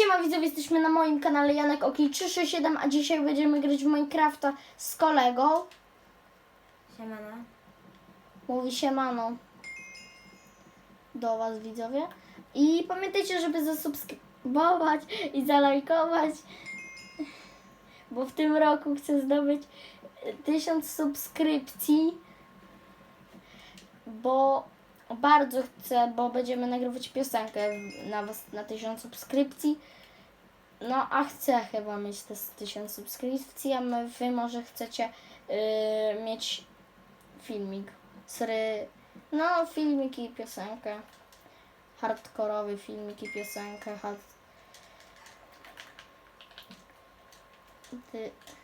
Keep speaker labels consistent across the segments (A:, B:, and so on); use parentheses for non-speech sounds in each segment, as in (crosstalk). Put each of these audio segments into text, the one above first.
A: Siema widzowie, jesteśmy na moim kanale Janek Oki 367, a dzisiaj będziemy grać w Minecrafta z kolegą.
B: Siemano.
A: Mówi siemano do was widzowie. I pamiętajcie, żeby zasubskrybować i zalajkować, bo w tym roku chcę zdobyć tysiąc subskrypcji, bo bardzo chcę, bo będziemy nagrywać piosenkę na was na tysiąc subskrypcji. No, a chcę chyba mieć te tysiąc subskrypcji, a my, wy może chcecie yy, mieć filmik. Sry, no, filmik i piosenkę. Hardkorowy filmik i piosenkę. Hard...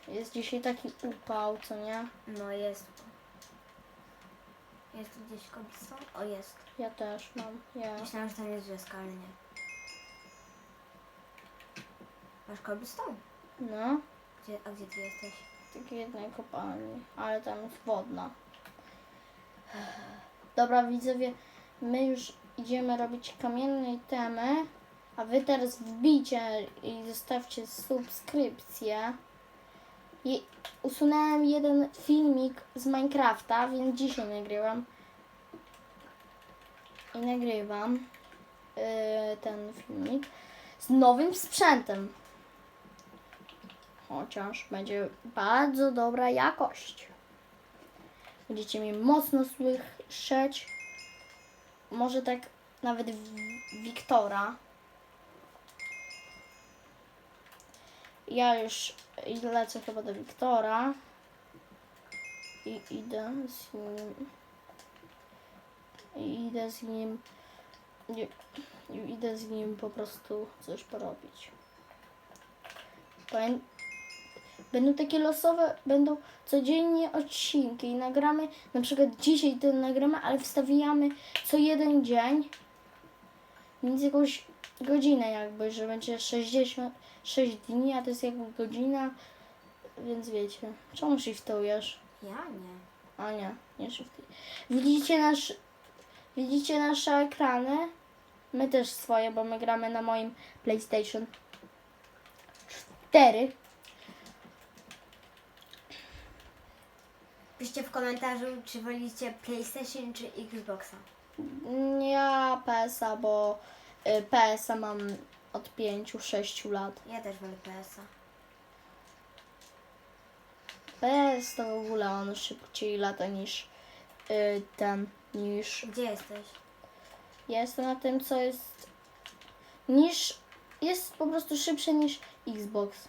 A: Jest dzisiaj taki upał, co nie?
B: No jest. Jest tu gdzieś kobieta? O jest.
A: Ja też mam. Ja.
B: Myślałam, że tam jest wioska, ale nie. Masz cobblestone?
A: No,
B: Gdzie, a gdzie ty jesteś?
A: w takiej jednej kopalni, ale tam jest wodna. Dobra, widzowie, my już idziemy robić kamienne temy, a wy teraz wbijcie i zostawcie subskrypcję. I usunąłem jeden filmik z Minecrafta, więc dzisiaj nagrywam. I nagrywam yy, ten filmik z nowym sprzętem. Chociaż będzie bardzo dobra jakość. Będziecie mnie mocno słyszeć. Może tak nawet Wiktora. Ja już lecę chyba do Wiktora. I idę z nim. I idę z nim. Nie, i idę z nim po prostu coś porobić. Pamię- Będą takie losowe, będą codziennie odcinki i nagramy, na przykład dzisiaj ten nagramy, ale wstawiamy co jeden dzień, więc jakąś godzinę jakby, że będzie 66 dni, a to jest jakby godzina, więc wiecie. Czemu shiftujesz?
B: Ja nie.
A: A nie, nie shiftuj. Widzicie nasz, widzicie nasze ekrany? My też swoje, bo my gramy na moim PlayStation 4.
B: Piszcie w komentarzu, czy wolicie PlayStation czy Xboxa.
A: Ja PSA, bo y, PSA mam od 5-6 lat.
B: Ja też wolę PS-a.
A: PS to w ogóle on szybciej lata niż y, ten, niż...
B: Gdzie jesteś?
A: Ja jestem na tym, co jest... niż... jest po prostu szybszy niż Xbox.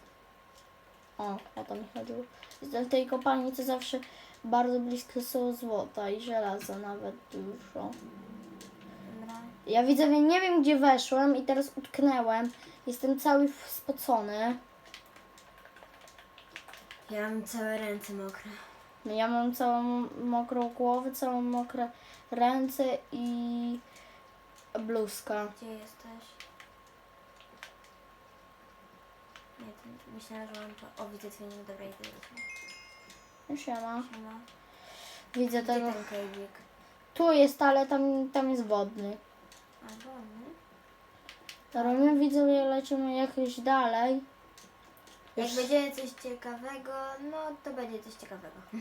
A: O, o to mi chodziło. Jestem w tej kopalni, co zawsze bardzo blisko są złota i żelaza nawet dużo. Ja widzowie nie wiem gdzie weszłem i teraz utknęłem. Jestem cały spocony.
B: Ja mam całe ręce mokre.
A: No Ja mam całą mokrą głowę, całą mokre ręce i bluzka.
B: Gdzie jesteś? Nie, to myślałam, że mam to. O, widzę twoje dobra idę do ciebie.
A: Już ja ma.
B: Siema.
A: Widzę
B: Gdzie
A: tego.
B: ten?
A: Tu jest, ale tam, tam jest wodny.
B: A, wolny.
A: Dobra, my widzowie lecimy jakoś dalej.
B: Jak
A: Już-
B: będzie coś ciekawego, no to będzie coś ciekawego. (laughs)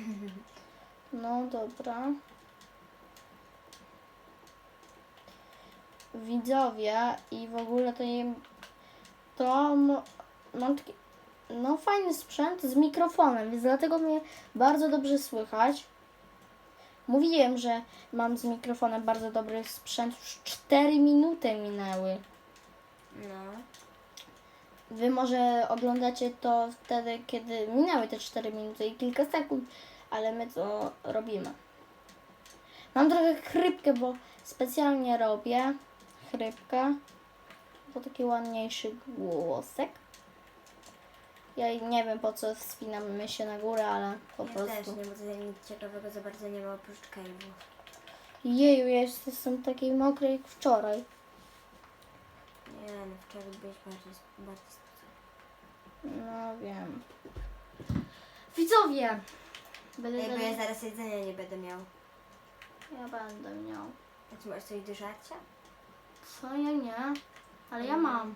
A: No dobra. Widzowie i w ogóle to nie. To mam taki. No fajny sprzęt z mikrofonem, więc dlatego mnie bardzo dobrze słychać. Mówiłem, że mam z mikrofonem bardzo dobry sprzęt. Już 4 minuty minęły.
B: No.
A: Wy może oglądacie to wtedy, kiedy minęły te 4 minuty i kilka sekund, ale my to robimy. Mam trochę chrypkę, bo specjalnie robię chrypkę. To taki ładniejszy głosek. Ja nie wiem po co wspinamy się na górę, ale po
B: ja
A: prostu.
B: też nie, bo tutaj nic ciekawego za bardzo nie ma oprócz cave'u.
A: Jeju, ja jestem takiej mokrej jak wczoraj.
B: Nie no, wczoraj byłeś bardziej, bardziej spocony.
A: No wiem. Widzowie! Będę
B: Jakby
A: zaraz-
B: ja zaraz jedzenia nie będę miał.
A: Ja będę miał.
B: A ty masz coś do żarcia?
A: Co ja nie? Ale ja mam.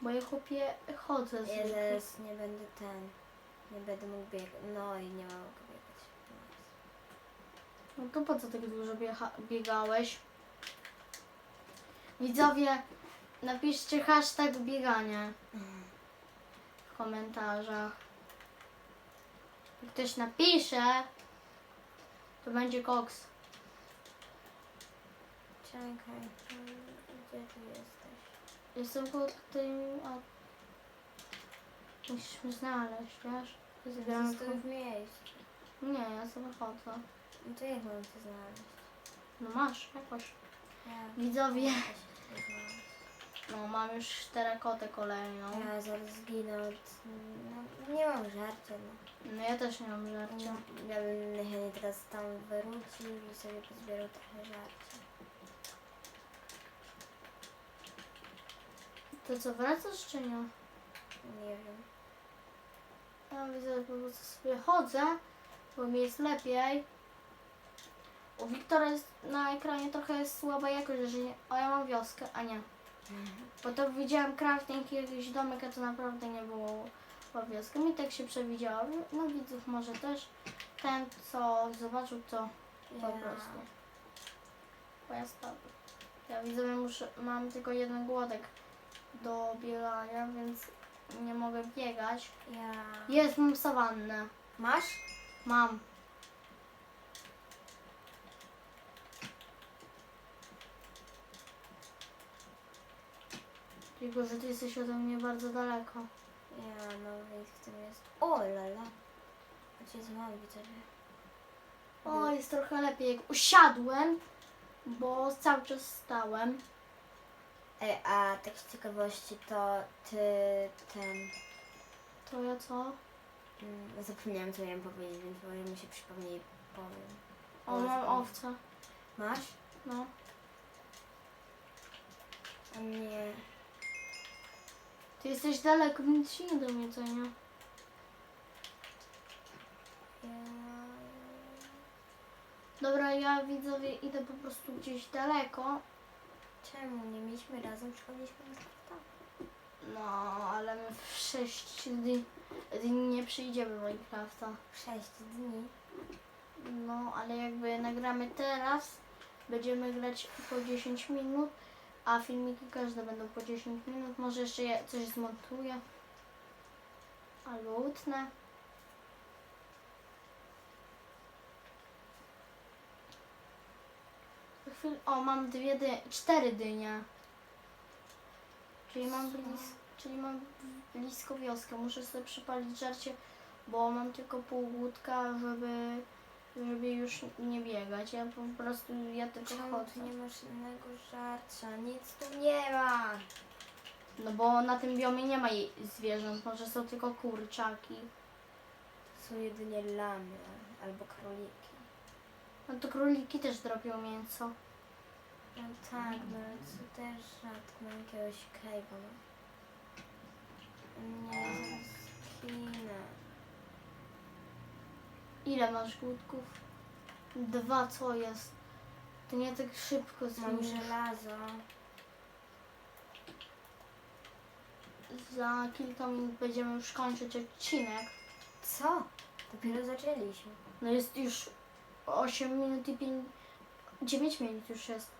A: Bo ja chłopie chodzę
B: Ja
A: zwykle.
B: zaraz nie będę ten. Nie będę mógł biegać. No i nie mogę biegać.
A: No to po co tak dużo biecha- biegałeś? Widzowie, napiszcie hashtag bieganie w komentarzach. Jak ktoś napisze, to będzie koks.
B: Czekaj. Gdzie ty jesteś?
A: Jestem koło tej... A... Musisz mnie znaleźć, wiesz? Zbieram
B: w miejscu.
A: Nie, ja sobie chodzę.
B: No to jak mam to znaleźć?
A: No masz, jakoś.
B: Ja.
A: Widzowie, no mam już czterakotę kolejną.
B: Ja zaraz zginę od... No, nie mam żarcia, no.
A: No ja też nie mam żarcia.
B: Ja bym najchętniej teraz tam wrócił i sobie pozbierał trochę żarcia.
A: To co, wracasz czy nie?
B: Nie wiem.
A: Ja widzę, po prostu sobie chodzę, bo mi jest lepiej. U Wiktora jest na ekranie trochę jest słaba jakość, że nie... O, ja mam wioskę, a nie. Bo to widziałam crafting jakiś domek, a to naprawdę nie było po wioskę. Mi tak się przewidziało. No widzów może też. Ten, co zobaczył, to po
B: Ja.
A: prostu. Bo ja spadłem. Ja widzę, że muszę, mam tylko jeden głodek do biegania, więc nie mogę biegać.
B: Ja.
A: Jest, mam sawannę.
B: Masz?
A: Mam. Tylko, że ty jesteś ode mnie bardzo daleko.
B: Ja, no więc w tym jest. O, lala. Ojciec mam widzowie.
A: O, jest trochę lepiej. Jak usiadłem, bo cały czas stałem.
B: Ej, a tak z ciekawości to ty ten.
A: To ja co?
B: Mm, zapomniałam co miałam powiedzieć, więc może mi się przypomni i powiem.
A: O, mam
B: zapomniałam.
A: owce.
B: Masz?
A: No.
B: A nie.
A: Ty jesteś daleko, nic ci nie co nie?
B: Ja...
A: Dobra, ja widzowie idę po prostu gdzieś daleko.
B: Czemu nie mieliśmy razem przychodziliśmy na starta?
A: No, ale my w 6 dni, dni nie przyjdziemy Minecrafta.
B: Sześć dni.
A: No, ale jakby nagramy teraz, będziemy grać po 10 minut, a filmiki każde będą po 10 minut. Może jeszcze je coś zmontuję. Albo utnę. O, mam dwie dy... cztery dynie. Czyli mam, blis... Czyli mam blisko wioskę. Muszę sobie przypalić żarcie, bo mam tylko pół łódka, żeby żeby już nie biegać. Ja po prostu, ja tylko
B: Czemu
A: chodzę.
B: ty nie masz innego żarcia? Nic tu nie ma.
A: No bo na tym biomie nie ma jej- zwierząt, może są tylko kurczaki.
B: To są jedynie lamy albo króliki.
A: No to króliki też dropią mięso.
B: No tak, no to też rzadko mam jakiegoś. No. Nie, skinę.
A: Ile masz głódków? Dwa, co jest? To nie tak szybko
B: Mam żelazo.
A: Za kilka minut będziemy już kończyć odcinek.
B: Co? Dopiero zaczęliśmy.
A: No jest już 8 minut i 5... 9 minut już jest.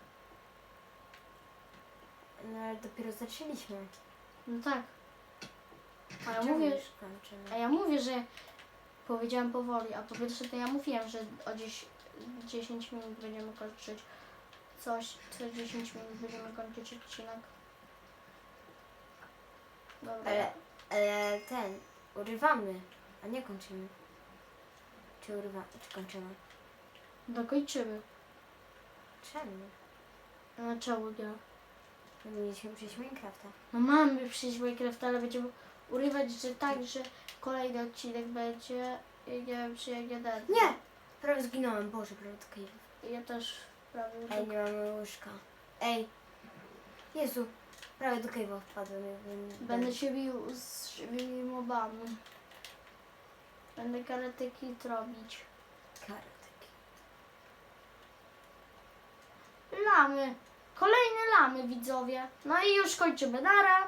B: No ale dopiero zaczęliśmy.
A: No tak. A ja
B: Czemu
A: mówię,
B: już kończymy?
A: A ja mówię, że powiedziałam powoli, a po pierwsze to ja mówiłam, że o 10, 10 minut będziemy kończyć coś, co 10 minut będziemy kończyć odcinek. Dobra.
B: Ale, ale ten, urywamy, a nie kończymy. Czy urywa, czy kończymy?
A: Dokończymy.
B: Czemu?
A: No czemu nie?
B: Mieliśmy przejść Minecrafta.
A: No mamy przejść Minecraft, ale będziemy urywać, że tak, że kolejny odcinek będzie, i nie wiem czy jak jeden.
B: Nie! Prawie zginąłem, Boże, prawie do cave'ów.
A: Ja też prawie.
B: Ej, nie mamy łóżka. Ej! Jezu! Prawie do cave'a wpadłem.
A: Będę się bił z żywymi mobami. Będę karate kit robić.
B: Kartek.
A: Lamy. Kolejne lamy, widzowie. No i już kończymy. Nara.